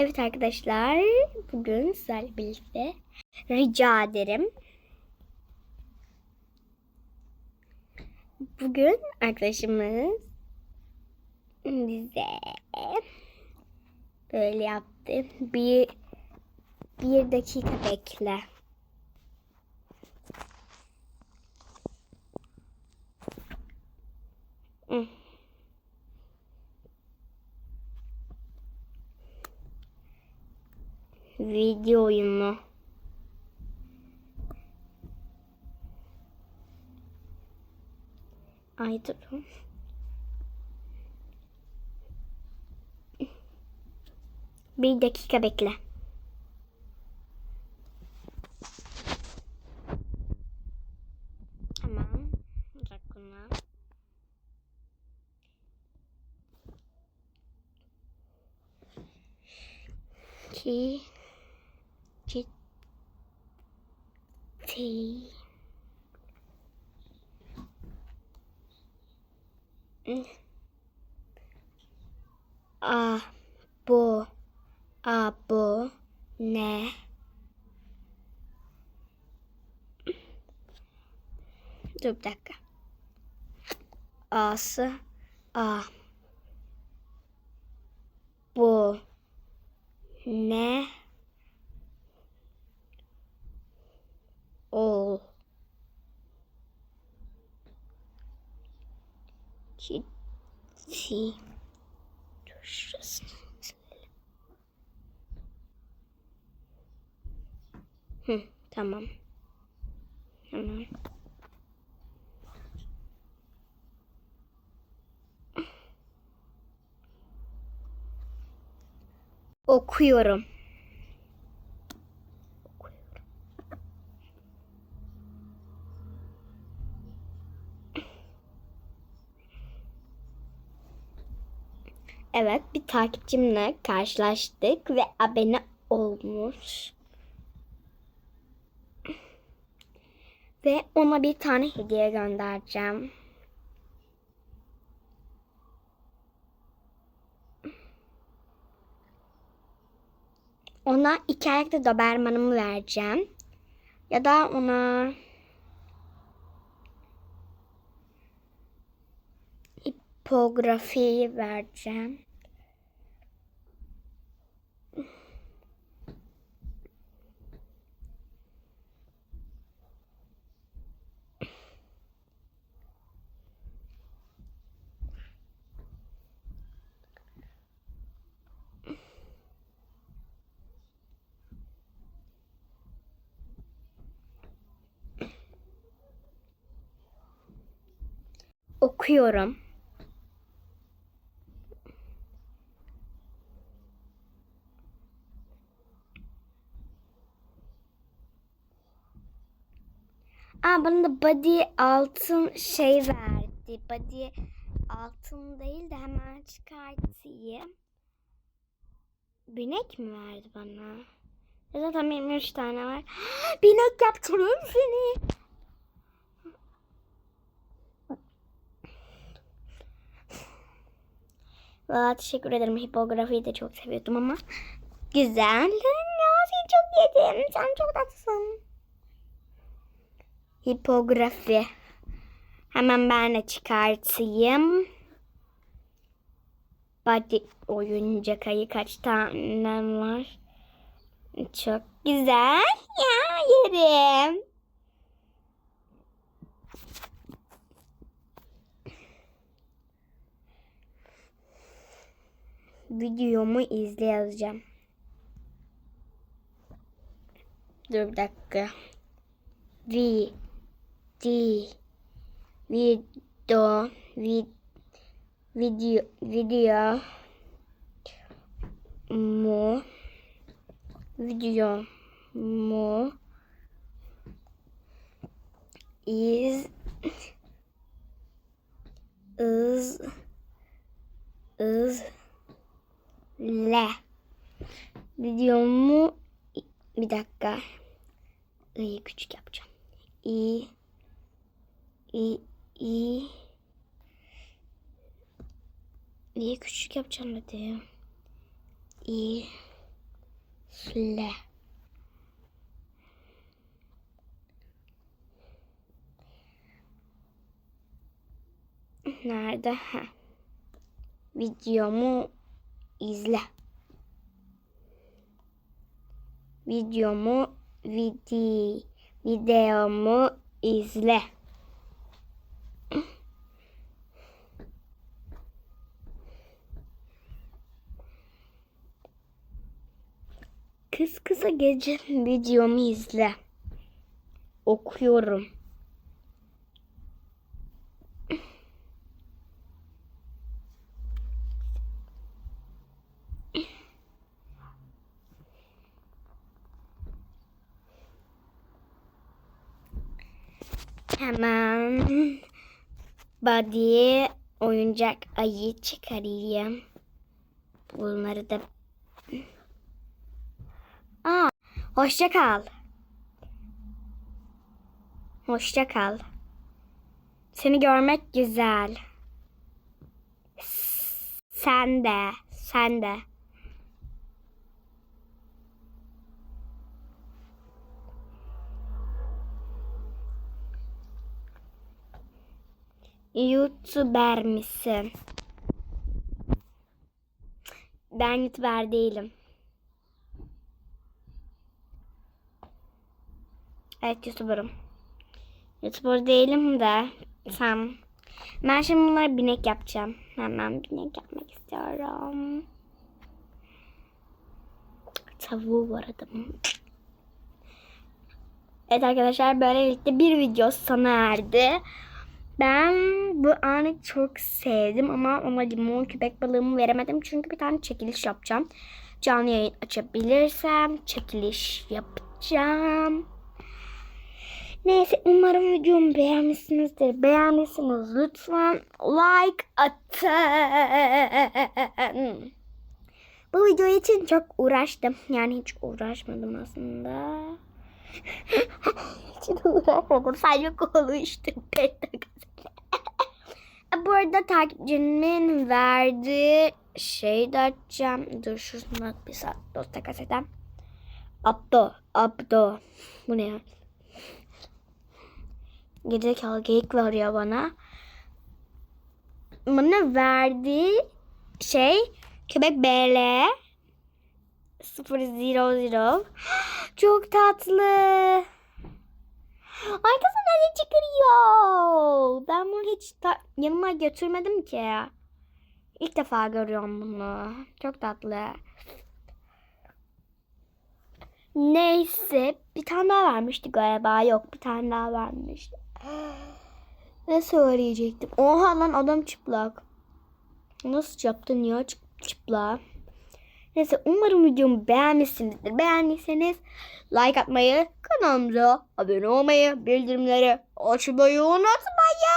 Evet arkadaşlar, bugün sizlerle birlikte rica ederim. Bugün arkadaşımız bize böyle yaptı. Bir bir dakika bekle. Hı. Video oyunu. Ay durun. Bir dakika bekle. Tamam. Rakuna. Ki. Ki. Ti. A. Bu. A. Bu. Ne. Dur bir dakika. A'sı. A. Bu. Ne. Ciddi. Silelim. Hı, tamam. Tamam. Okuyorum. Evet, bir takipçimle karşılaştık ve abone olmuş. Ve ona bir tane hediye göndereceğim. Ona iki ayakta Doberman'ımı vereceğim. Ya da ona hipografi vereceğim. Okuyorum. Aa bana da body altın şey verdi. Body altın değil de hemen çıkartayım. Binek mi verdi bana? Zaten benim üç tane var. Binek yaptırıyorum seni. Valla teşekkür ederim. Hipografiyi de çok seviyordum ama. Güzel. Ya seni çok yedim. Sen çok tatlısın. Hipografi. Hemen ben de çıkartayım. Body oyuncak ayı kaç tane var? Çok güzel. Ya yerim. Videomu izle yazacağım. Dur bir dakika. Vi di video vid, video video mu? Video mu? İz ız ız le. Videomu bir dakika. İ'yi küçük yapacağım. İ i i i'yi küçük yapacağım hadi i izle. Nerede? Ha. Videomu izle. Videomu vidi videomu izle. Kız kısa gece videomu izle. Okuyorum. Hemen body'ye oyuncak ayı çıkarayım. Bunları da Aa, hoşça kal. Hoşça kal. Seni görmek güzel. Sen de, sen de. YouTuber misin? Ben YouTuber değilim. Evet YouTuber'ım. YouTuber değilim de sen. Ben şimdi bunlara binek yapacağım. Hemen binek yapmak istiyorum. Tavuğu var adamın. Evet arkadaşlar böylelikle bir video sona erdi. Ben bu anı çok sevdim ama ona limon köpek balığımı veremedim. Çünkü bir tane çekiliş yapacağım. Canlı yayın açabilirsem çekiliş yapacağım. Neyse umarım videomu beğenmişsinizdir. Beğendiyseniz lütfen like atın. Bu video için çok uğraştım. Yani hiç uğraşmadım aslında. hiç uğraşmadım. Sadece konuştum. 5 dakika. Bu arada takipçimin verdiği şey de açacağım. Dur şunu bir saat dosta kasetem. Abdo, abdo. Bu ne ya? Gerizekalı geyik veriyor bana. Bana verdiği şey köpek BL 000 Çok tatlı. Arkasından ne çıkarıyor? Ben bunu hiç yanıma götürmedim ki. İlk defa görüyorum bunu. Çok tatlı. Neyse bir tane daha vermişti galiba. Yok bir tane daha vermişti. Ne söyleyecektim? Oha lan adam çıplak. Nasıl yaptın ya çıp çıplak? Neyse umarım videomu beğenmişsinizdir. Beğendiyseniz like atmayı, kanalımıza abone olmayı, bildirimleri açmayı unutmayın.